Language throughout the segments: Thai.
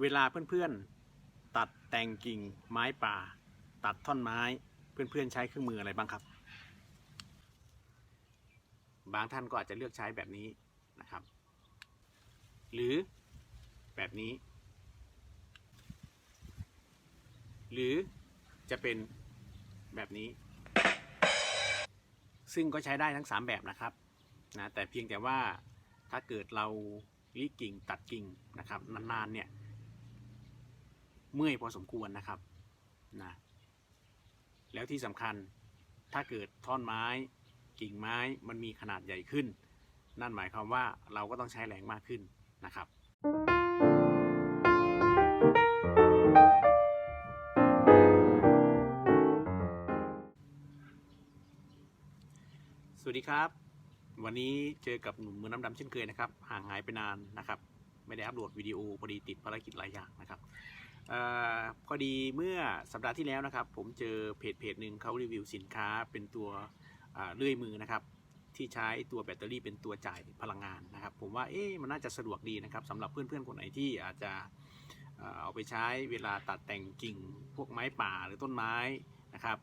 เวลาเพื่อนๆ ตัดแต่งกิ่งไม้ป่า ตัดท่อนไม้เพื่อนๆ ใช้เครื่องมืออะไรบ้างครับ บางท่านก็อาจจะเลือกใช้แบบนี้นะครับ หรือแบบนี้ หรือจะเป็นแบบนี้ ซึ่งก็ใช้ได้ทั้ง 3 แบบนะครับนะแต่เพียงแต่ว่าถ้าเกิดเราลิกิ่งตัดกิ่งนะครับนานๆเนี่ย เมื่อยพอสมควรนะครับนะแล้วที่สำคัญถ้าเกิดท่อนไม้กิ่งไม้มันมีขนาดใหญ่ขึ้น นั่นหมายความว่าเราก็ต้องใช้แรงมากขึ้นนะครับสวัสดีครับ วันนี้เจอกับหนุ่มมือน้ำดำเช่นเคยนะครับ ห่างหายไปนานนะครับ ไม่ได้อัปโหลดวิดีโอพอดีติดภารกิจหลายอย่างนะครับ อพอดีเมื่อสัปดาห์ที่แล้วนะครับ ผมเจอเพจเพจหนึ่งเขารีวิวสินค้าเป็นตัวเลื่อยมือนะครับ ที่ใช้ตัวแบตเตอรี่เป็นตัวจ่ายพลังงานนะครับ ผมว่าเอ๊ะมันน่าจะสะดวกดีนะครับสำหรับเพื่อนๆคนไหนที่อาจจะเอาไปใช้เวลาตัดแต่งกิ่งพวกไม้ป่าหรือต้นไม้นะครับ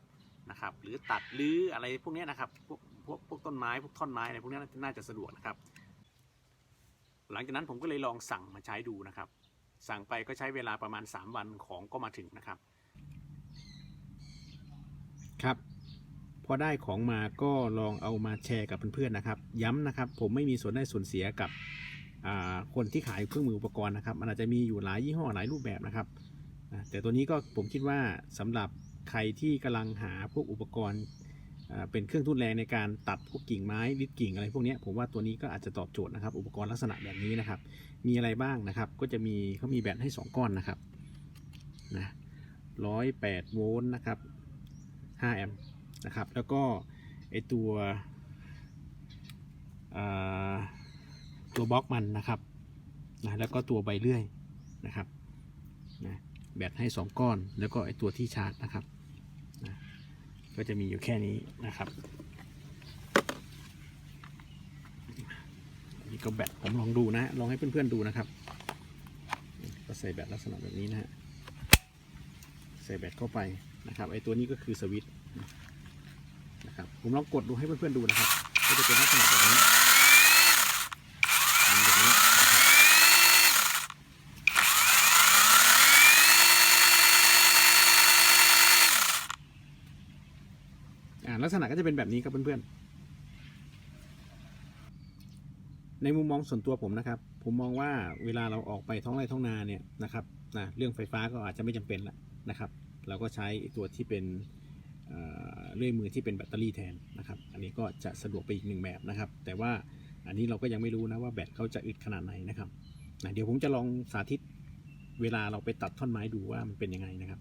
นะครับ หรือตัดหรืออะไรพวกนี้นะครับพวกพวกพวกต้นไม้พวกท่อนไม้อะไรพวกนี้น่าจะสะดวกนะครับ หลังจากนั้นผมก็เลยลองสั่งมาใช้ดูนะครับ สั่งไปก็ใช้เวลาประมาณ 3 วันของก็มาถึงนะครับ ครับ พอได้ของมาก็ลองเอามาแชร์กับเพื่อนๆนะครับ ย้ำนะครับ ผมไม่มีส่วนได้ส่วนเสียกับคนที่ขายเครื่องมืออุปกรณ์นะครับ มันอาจจะมีอยู่หลายยี่ห้อหลายรูปแบบนะครับ แต่ตัวนี้ก็ผมคิดว่าสำหรับใครที่กำลังหาพวกอุปกรณ์ เป็นเครื่องทุ่นแรงในการตัดพวกกิ่งไม้ลิดกิ่งอะไรพวกนี้ผมว่าตัวนี้ก็อาจจะตอบโจทย์นะครับอุปกรณ์ลักษณะแบบนี้นะครับ มีอะไรบ้างนะครับ ก็จะมีเขามีแบตให้ 2 ก้อนนะครับนะร้อยแปดโวลต์นะครับ5แอมป์นะครับ แล้วก็ไอตัวตัวบล็อกมันนะครับนะแล้วก็ตัวใบเลื่อยนะครับนะแบตให้ 2 ก้อน แล้วก็ไอตัวที่ชาร์จนะครับ ก็จะมีอยู่แค่นี้นะครับนี่ก็แบตผมลองดูนะลองให้เพื่อนๆดูนะครับ ก็ใส่แบตลักษณะแบบนี้นะฮะใส่แบตเข้าไปนะครับไอตัวนี้ก็คือสวิตช์นะครับผมลองกดดูให้เพื่อนๆดูนะครับก็จะเป็นลักษณะแบบนี้แบบนี้นะครับอ่าลัก ษณะก็จะเป็นแบบนี้ครับเพื่อนๆ ในมุมมองส่วนตัวผมนะครับ ผมมองว่าเวลาเราออกไปท้องไร่ท้องนาเนี่ยนะครับนะเรื่องไฟฟ้าก็อาจจะไม่จำเป็นละนะครับ เราก็ใช้ตัวที่เป็นเอ่อเลื่อยมือที่เป็นแบตเตอรี่แทนนะครับ อันนี้ก็จะสะดวกไปอีกหนึ่งแบบนะครับ แต่ว่าอันนี้เราก็ยังไม่รู้นะว่าแบตเขาจะอึดขนาดไหนนะครับนะเดี๋ยวผมจะลองสาธิตเวลาเราไปตัดท่อนไม้ดูว่ามันเป็นยังไงนะครับ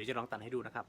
เดี๋ยวจะลองตัดให้ดูนะครับ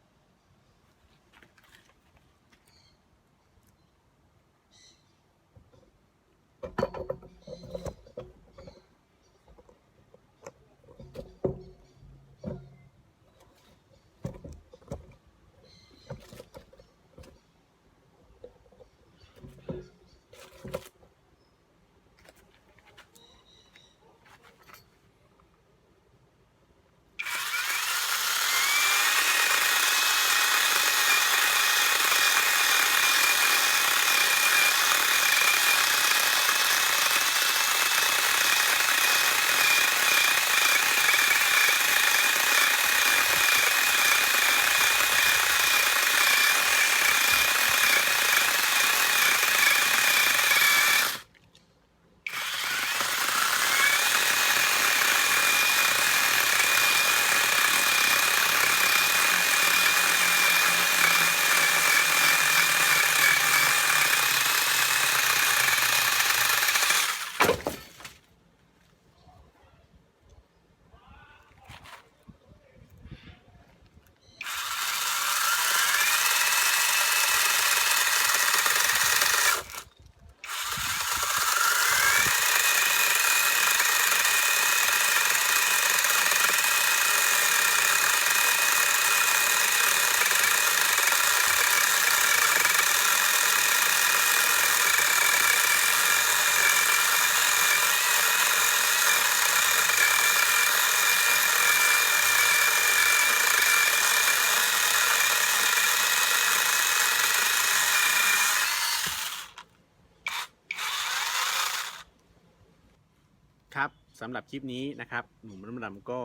สำหรับคลิปนี้นะครับ หนุ่มน้ำดำก็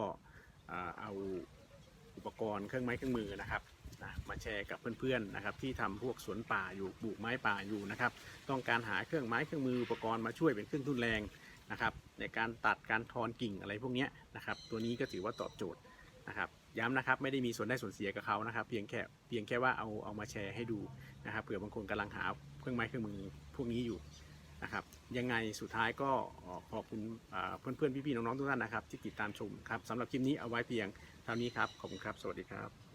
เอาอุปกรณ์เครื่องไม้เครื่องมือนะครับนะมาแชร์กับเพื่อนๆนะครับ ที่ทำพวกสวนป่าอยู่ปลูกไม้ป่าอยู่นะครับ ต้องการหาเครื่องไม้เครื่องมืออุปกรณ์มาช่วยเป็นเครื่องทุนแรงนะครับ ในการตัดการทอนกิ่งอะไรพวกนี้นะครับ ตัวนี้ก็ถือว่าตอบโจทย์นะครับ ย้ำนะครับไม่ได้มีส่วนได้ส่วนเสียกับเขานะครับ เพียงแค่เพียงแค่ว่าเอาเอามาแชร์ให้ดูนะครับเผื่อบางคนกำลังหาเครื่องไม้เครื่องมือพวกนี้อยู่ นะครับยังไงสุดท้ายก็ขอบคุณเพื่อนๆพี่ๆน้องๆทุกท่านนะครับที่ติดตามชมครับสำหรับคลิปนี้เอาไว้เพียงเท่านี้ครับขอบคุณครับ สวัสดีครับ